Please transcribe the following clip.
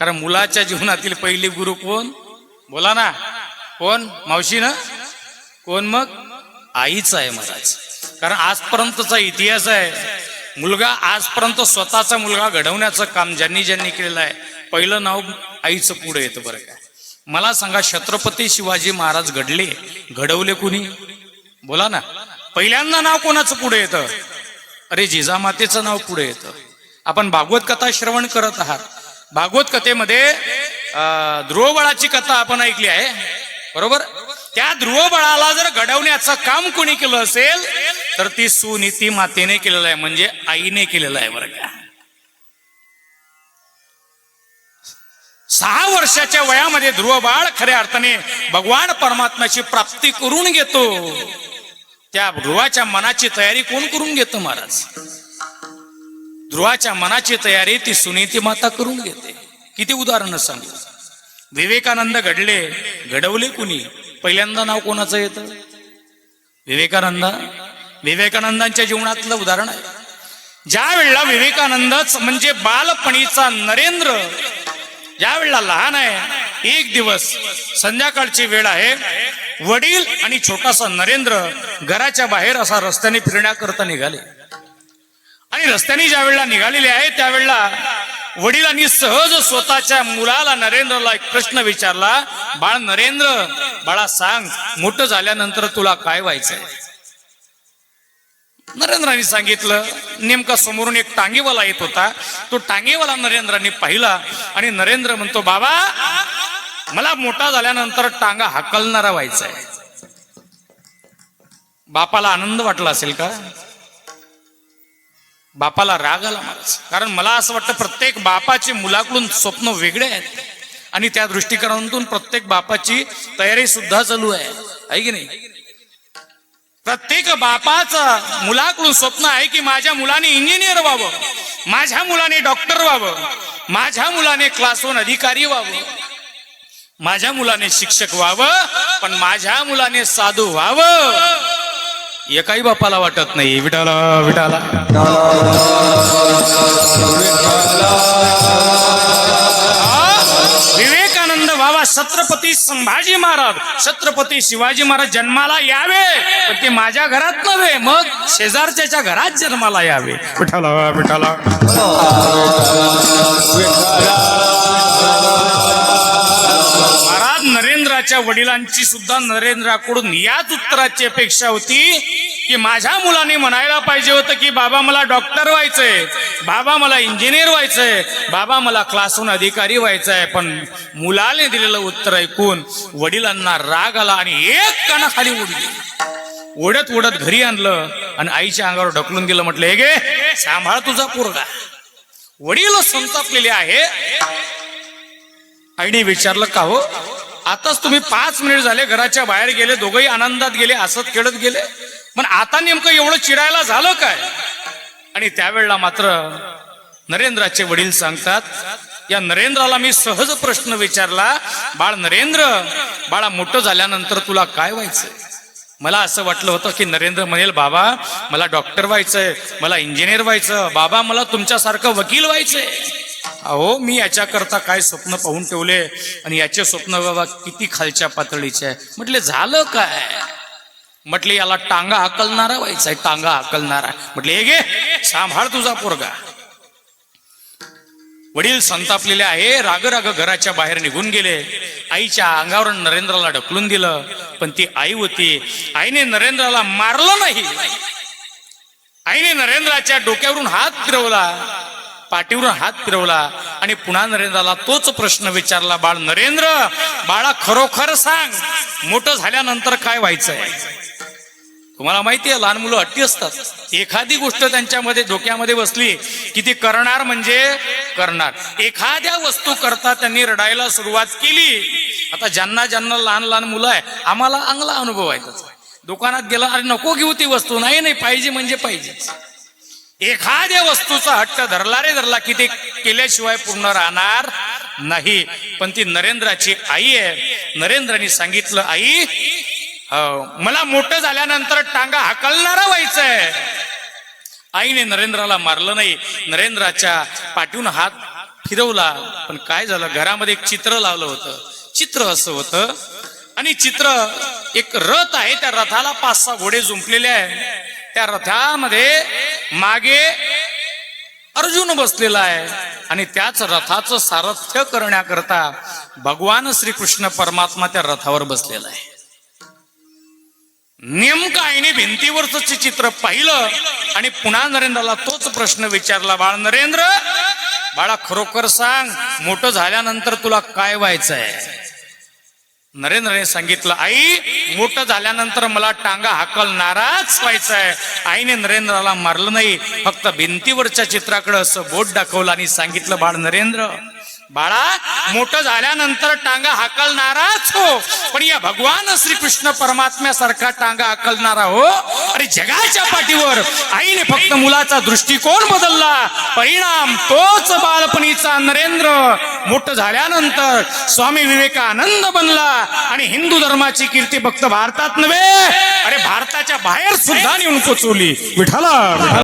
कारण मुलाच्या जीवनातील पहिले गुरु कोण? बोला ना. कोण? मावशी ना? कोण मग? आईच आहे महाराज. कारण आजपर्यंतचा इतिहास आहे. मुलगा आजपर्यंत स्वतःचा मुलगा घडवण्याचं काम ज्यांनी ज्यांनी केलेलं आहे पहिलं नाव आईचं पुढे येतं बरं काय मला सांगा छत्रपती शिवाजी महाराज घडले घडवले कुणी? बोला ना. पहिल्यांदा नाव कोणाचं पुढे येतं? अरे जिजामातेचं नाव पुढे येतं. आपण भागवत कथा श्रवण करत आहात. भागवत कथेमध्ये ध्रुवबळाची कथा आपण ऐकली आहे. बरोबर? त्या ध्रुवबळाला जर घडवण्याचं काम कोणी केलं असेल तर ती सुनीती मातेने केलेलं आहे म्हणजे आईने केलेलं आहे बरं का. सहा वर्षाच्या वयामध्ये ध्रुवबाळ खऱ्या अर्थाने भगवान परमात्म्याची प्राप्ती करून घेतो. त्या ध्रुवाच्या मनाची तयारी कोण करून घेतो महाराज? ध्रुवाच्या मनाची तयारी ती सुनीती माता करून घेते. किती उदाहरणं सांगितलं विवेकानंद घडले घडवले कुणी? पहिल्यांदा नाव कोणाचं येतं? विवेकानंद? विवेकानंदांच्या जीवनातलं उदाहरण आहे. ज्या वेळेला विवेकानंदच म्हणजे बालपणीचा नरेंद्र ज्या वेळेला लहान आहे एक दिवस संध्याकाळची वेळ आहे वडील आणि छोटासा नरेंद्र घराच्या बाहेर असा रस्त्याने फिरण्याकरता निघाले. आणि रस्त्याने ज्या वेळेला निघालेले आहे त्यावेळेला वडिलांनी सहज स्वतःच्या मुलाला नरेंद्रला एक प्रश्न विचारला बाळ नरेंद्र बाळा सांग मोठं झाल्यानंतर तुला काय व्हायचंय? नरेंद्रांनी सांगितलं नेमका समोरून एक टांगेवाला येत होता. तो टांगेवाला नरेंद्राने पाहिला आणि नरेंद्र म्हणतो बाबा मला मोठा झाल्यानंतर टांगा हाकलणारा व्हायचा आहे बापाला आनंद वाटला असेल का? बापाला राग आला. महाराज कारण मला असं वाटतं प्रत्येक बापाचे मुलाकडून स्वप्न वेगळे आहेत. आणि त्या दृष्टिकोनातून प्रत्येक बापाची तयारी सुद्धा चालू आहे. आहे की नाही? प्रत्येक बापाचं मुलाकडून स्वप्न आहे की माझ्या मुलाने इंजिनियर व्हावं. माझ्या मुलाने डॉक्टर व्हावं. माझ्या मुलाने क्लास वन अधिकारी व्हावं. माझ्या मुलाने शिक्षक व्हावं पण माझ्या मुलाने साधू व्हावं. एकाही बापाला वाटत नाही. विटाला विटाला विवेकानंद बाबा छत्रपती संभाजी महाराज छत्रपती शिवाजी महाराज जन्माला यावे. पण ते माझ्या घरात नव्हे मग शेजारच्या घरात जन्माला यावे. विठाला विठाला नरेंद्राच्या वडिलांची सुद्धा नरेंद्राकडून याच उत्तराची अपेक्षा होती की माझ्या मुलाने म्हणायला पाहिजे होतं की बाबा मला डॉक्टर व्हायचंय बाबा मला इंजिनियर व्हायचंय बाबा मला क्लासहून अधिकारी व्हायचंय. पण मुलाने दिलेलं उत्तर ऐकून वडिलांना राग आला आणि एक कानाखाली उडली ओढत ओढत घरी आणलं आणि आईच्या अंगावर ढकलून दिलं म्हटलं हे गे सांभाळ तुझा पोरगा. वडील संतापलेले आहे. आईने विचारलं का हो? आताच तुम्ही पाच मिनिट झाले घराच्या बाहेर गेले दोघंही आनंदात गेले हसत खेळत गेले. पण आता नेमकं एवढं चिडायला झालं काय? आणि त्यावेळेला मात्र नरेंद्राचे वडील सांगतात या नरेंद्राला मी सहज प्रश्न विचारला बाळ नरेंद्र बाळा मोठं झाल्यानंतर तुला काय व्हायचंय? मला असं वाटलं होतं की नरेंद्र म्हणेल बाबा मला डॉक्टर व्हायचंय मला इंजिनियर व्हायचं बाबा मला तुमच्यासारखं वकील व्हायचंय. अहो मी याच्याकरता काय स्वप्न पाहून ठेवले? आणि याचे स्वप्न बाबा किती खालच्या पातळीचे आहे? म्हटले झालं काय? म्हटले याला टांगा हाकलणारा व्हायचा टांगा हाकलणारा. म्हटले हे गे सांभाळ तुझा पोरगा. वडील संतापलेले आहे राग राग घराच्या बाहेर निघून गेले. आईच्या अंगावर नरेंद्राला ढकलून दिलं. पण ती आई होती आईने नरेंद्राला मारलं नाही. आईने नरेंद्राच्या डोक्यावरून हात फिरवला. पाठीवरून हात फिरवला आणि पुन्हा नरेंद्राला तोच प्रश्न विचारला बाळ नरेंद्र बाळा खरोखर सांग मोठं झाल्यानंतर काय व्हायचंय? तुम्हाला माहिती आहे लहान मुलं अट्टी असतात. एखादी गोष्ट त्यांच्यामध्ये डोक्यामध्ये बसली की ती करणार म्हणजे करणार. एखाद्या वस्तू करता त्यांनी रडायला सुरुवात केली. आता ज्यांना ज्यांना लहान लहान मुलं आहे आम्हाला चांगला अनुभव आहे त्याचा. दुकानात गेला अरे नको घेऊ ती वस्तू नाही नाही पाहिजे म्हणजे पाहिजे. एखाद्या वस्तूचा हट्ट धरला रे धरला की ते केल्याशिवाय पूर्ण राहणार नाही. पण ती नरेंद्राची आई आहे. नरेंद्राने सांगितलं आई हो, मला मोठं झाल्यानंतर टांगा हाकलणारा व्हायचंय. आईने नरेंद्राला मारलं नाही. नरेंद्राच्या पाठीवून हात फिरवला पण काय झालं? घरामध्ये एक चित्र लावलं होतं. चित्र असं होतं आणि चित्र एक रथ आहे. त्या रथाला पाच सहा घोडे जुंपलेले आहे त्या रथामध्ये मागे अर्जुन बसलेला आहे आणि त्याच रथाचं सारथ्य करण्याकरता भगवान श्रीकृष्ण परमात्मा त्या रथावर बसलेला आहे. नेमकं आईने भिंतीवरच चित्र पाहिलं आणि पुन्हा नरेंद्रला तोच प्रश्न विचारला बाळ नरेंद्र बाळा खरोखर सांग मोठं झाल्यानंतर तुला काय व्हायचं आहे नरेंद्रने सांगितलं आई मोठं झाल्यानंतर मला टांगा हाकलणाराच व्हायचं आहे आईने नरेंद्राला मारलं नाही फक्त भिंतीवरच्या चित्राकडे असं बोट दाखवलं आणि सांगितलं बाळ नरेंद्र बाळा मोठं झाल्यानंतर टांगा हाकलणाराच हो पण या भगवान श्रीकृष्ण परमात्म्यासारखा टांगा हाकलणारा हो. अरे जगाच्या पाठीवर आईने फक्त मुलाचा दृष्टिकोन बदलला. परिणाम तोच बालपणीचा नरेंद्र. मोठं झाल्यानंतर स्वामी विवेकानंद बनला. आणि हिंदू धर्माची कीर्ती फक्त भारतात नव्हे. अरे भारताच्या बाहेर सुद्धा नेऊन पोचवली. विठाला